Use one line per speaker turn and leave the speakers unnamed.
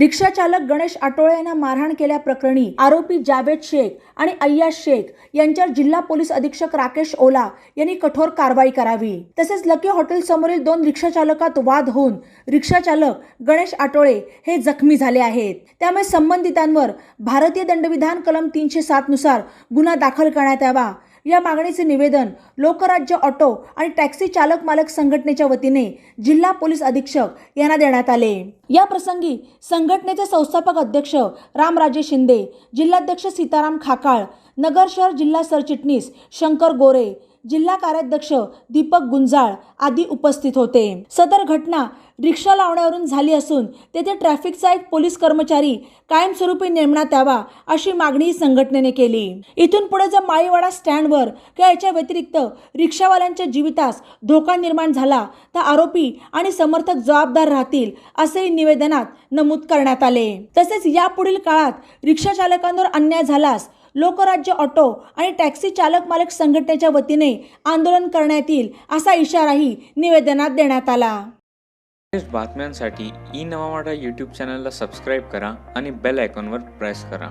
रिक्षा चालक गणेश आटोळे यांना मारहाण केल्याप्रकरणी आरोपी जावेद शेख आणि अय्याज शेख यांच्यावर जिल्हा पोलीस अधीक्षक राकेश ओला यांनी कठोर कारवाई करावी. तसेच लकी हॉटेल समोरील दोन रिक्षा चालकात वाद होऊन रिक्षा चालक गणेश आटोळे हे जखमी झाले आहेत. त्यामुळे संबंधितांवर भारतीय दंडविधान कलम तीनशे सात नुसार गुन्हा दाखल करण्यात यावा. या मागणीचे निवेदन लोकराज्य ऑटो आणि टॅक्सी चालक मालक संघटनेच्या वतीने जिल्हा पोलीस अधीक्षक यांना देण्यात आले. या प्रसंगी संघटनेचे संस्थापक अध्यक्ष रामराजे शिंदे जिल्हाध्यक्ष सीताराम खाकाळ नगर शहर जिल्हा सरचिटणीस शंकर गोरे जिल्हा कार्याध्यक्ष दीपक गुंजाळ आदी उपस्थित होते. सदर घटना रिक्षा लावण्यावरून झाली असून तेथे ट्रॅफिकचा एक पोलीस कर्मचारी कायमस्वरूपी नेमण्यात यावा अशी मागणी संघटनेने केली. इथून पुढे जर माळीवाडा स्टँडवर किंवा याच्या व्यतिरिक्त रिक्षावाल्यांच्या जीवितास धोका निर्माण झाला तर आरोपी आणि समर्थक जबाबदार राहतील असेही निवेदनात नमूद करण्यात आले. तसेच यापुढील काळात रिक्षा चालकांवर अन्याय झाल्यास लोकराज्य ऑटो आणि टॅक्सी चालक मालक संघटनेच्या वतीने आंदोलन करण्यात येईल असा इशाराही निवेदनात देण्यात आला.
बातम्यांसाठी ई नवामाडा यूट्यूब चॅनलला सबस्क्राईब करा आणि बेल आयकॉनवर प्रेस करा.